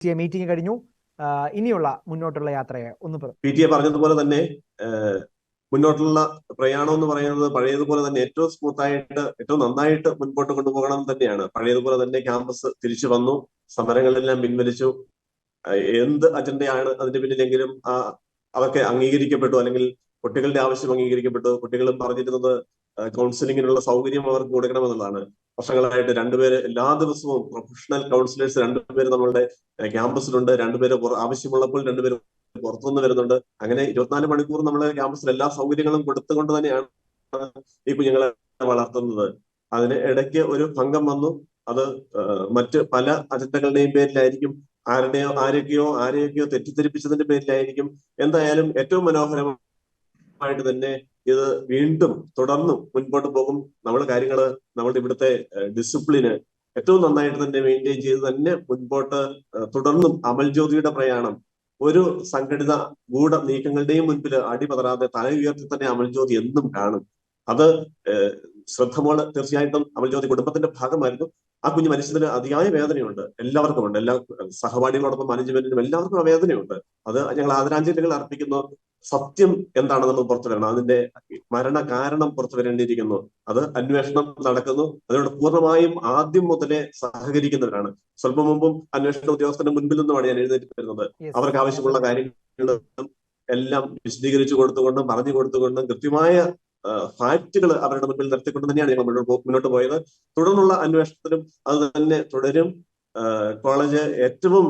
T A meeting കഴിഞ്ഞു. ഇനിയുള്ള മുന്നോട്ടുള്ള യാത്രയെ ഒന്ന് പി ടി എ പറഞ്ഞതുപോലെ തന്നെ മുന്നോട്ടുള്ള പ്രയാണം എന്ന് പറയുന്നത് പഴയതുപോലെ തന്നെ ഏറ്റവും സ്മൂത്ത് ആയിട്ട് ഏറ്റവും നന്നായിട്ട് മുൻപോട്ട് കൊണ്ടുപോകണം തന്നെയാണ്. പഴയതുപോലെ തന്നെ ക്യാമ്പസ് തിരിച്ചു വന്നു സമരങ്ങളെല്ലാം പിൻവലിച്ചു. എന്ത് അജണ്ടയാണ് അതിന്റെ പിന്നിലെങ്കിലും ആ അതൊക്കെ അംഗീകരിക്കപ്പെട്ടു അല്ലെങ്കിൽ കുട്ടികളുടെ ആവശ്യം അംഗീകരിക്കപ്പെട്ടു. കുട്ടികളും പറഞ്ഞിരുന്നത് കൗൺസിലിങ്ങിനുള്ള സൗകര്യം അവർക്ക് കൊടുക്കണമെന്നുള്ളതാണ് വർഷങ്ങളായിട്ട് രണ്ടുപേര് എല്ലാ ദിവസവും പ്രൊഫഷണൽ കൗൺസിലേഴ്സ് രണ്ടുപേര് നമ്മളുടെ ക്യാമ്പസിലുണ്ട്. രണ്ടുപേര് ആവശ്യമുള്ളപ്പോൾ രണ്ടുപേര് പുറത്തുനിന്ന് വരുന്നുണ്ട്. അങ്ങനെ ഇരുപത്തിനാല് മണിക്കൂർ നമ്മളെ ക്യാമ്പസിൽ എല്ലാ സൗകര്യങ്ങളും കൊടുത്തുകൊണ്ട് തന്നെയാണ് ഈ കുഞ്ഞുങ്ങളെ വളർത്തുന്നത്. അതിന് ഇടയ്ക്ക് ഒരു ഭംഗം വന്നു. അത് മറ്റ് പല അജണ്ടകളുടെയും പേരിലായിരിക്കും. ആരുടെയോ ആരൊക്കെയോ ആരെയൊക്കെയോ തെറ്റിദ്ധരിപ്പിച്ചതിന്റെ പേരിലായിരിക്കും. എന്തായാലും ഏറ്റവും മനോഹരമായിട്ട് തന്നെ ഇത് വീണ്ടും തുടർന്നും മുൻപോട്ട് പോകും. നമ്മൾ കാര്യങ്ങൾ നമ്മുടെ ഇവിടുത്തെ ഡിസിപ്ലിന് ഏറ്റവും നന്നായിട്ട് തന്നെ മെയിന്റെയിൻ ചെയ്ത് തന്നെ മുൻപോട്ട് തുടർന്നും അമൽ ജ്യോതിയുടെ പ്രയാണം ഒരു സംഘടിത ഗൂഢ നീക്കങ്ങളുടെയും മുൻപിൽ അടിപതറാതെ തല ഉയർത്തി തന്നെ അമൽ ജ്യോതി എന്നും കാണും. അത് ശ്രദ്ധമോൾ തീർച്ചയായിട്ടും അമൽജ്യോതി കുടുംബത്തിന്റെ ഭാഗമായിരുന്നു. ആ കുഞ്ഞു മനുഷ്യത്തിന് അതിയായ വേദനയുണ്ട്. എല്ലാവർക്കും ഉണ്ട് എല്ലാ സഹപാഠികളോടൊപ്പം മാനേജ്മെന്റിനും എല്ലാവർക്കും ആ വേദനയുണ്ട്. അത് ഞങ്ങൾ ആദരാഞ്ജലികൾ അർപ്പിക്കുന്നു. സത്യം എന്താണെന്ന് പുറത്തു വരണം. അതിന്റെ മരണ കാരണം പുറത്തു വരേണ്ടിയിരിക്കുന്നു. അത് അന്വേഷണം നടക്കുന്നു. അതിനോട് പൂർണമായും ആദ്യം മുതലേ സഹകരിക്കുന്നവരാണ്. സ്വല്പം മുമ്പും അന്വേഷണ ഉദ്യോഗസ്ഥന്റെ മുൻപിൽ നിന്നുമാണ് ഞാൻ എഴുന്നേറ്റ് വരുന്നത് അവർക്ക് ആവശ്യമുള്ള കാര്യങ്ങളും എല്ലാം വിശദീകരിച്ചു കൊടുത്തുകൊണ്ടും പറഞ്ഞു കൊടുത്തുകൊണ്ടും കൃത്യമായ ഫാക്റ്റുകൾ അവരുടെ മുമ്പിൽ നിർത്തിക്കൊണ്ട് തന്നെയാണ് ഞങ്ങൾ മുന്നോട്ട് മുന്നോട്ട് പോയത്. തുടർന്നുള്ള അന്വേഷണത്തിലും അത് തന്നെ തുടരും. കോളേജ് ഏറ്റവും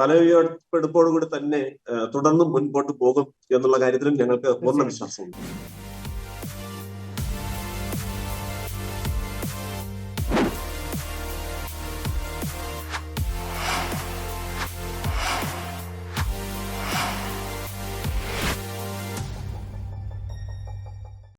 തല ഉയർപ്പെടുപ്പോടുകൂടി തന്നെ തുടർന്നും മുൻപോട്ട് പോകും എന്നുള്ള കാര്യത്തിലും ഞങ്ങൾക്ക് പൂർണ വിശ്വാസമുണ്ട്.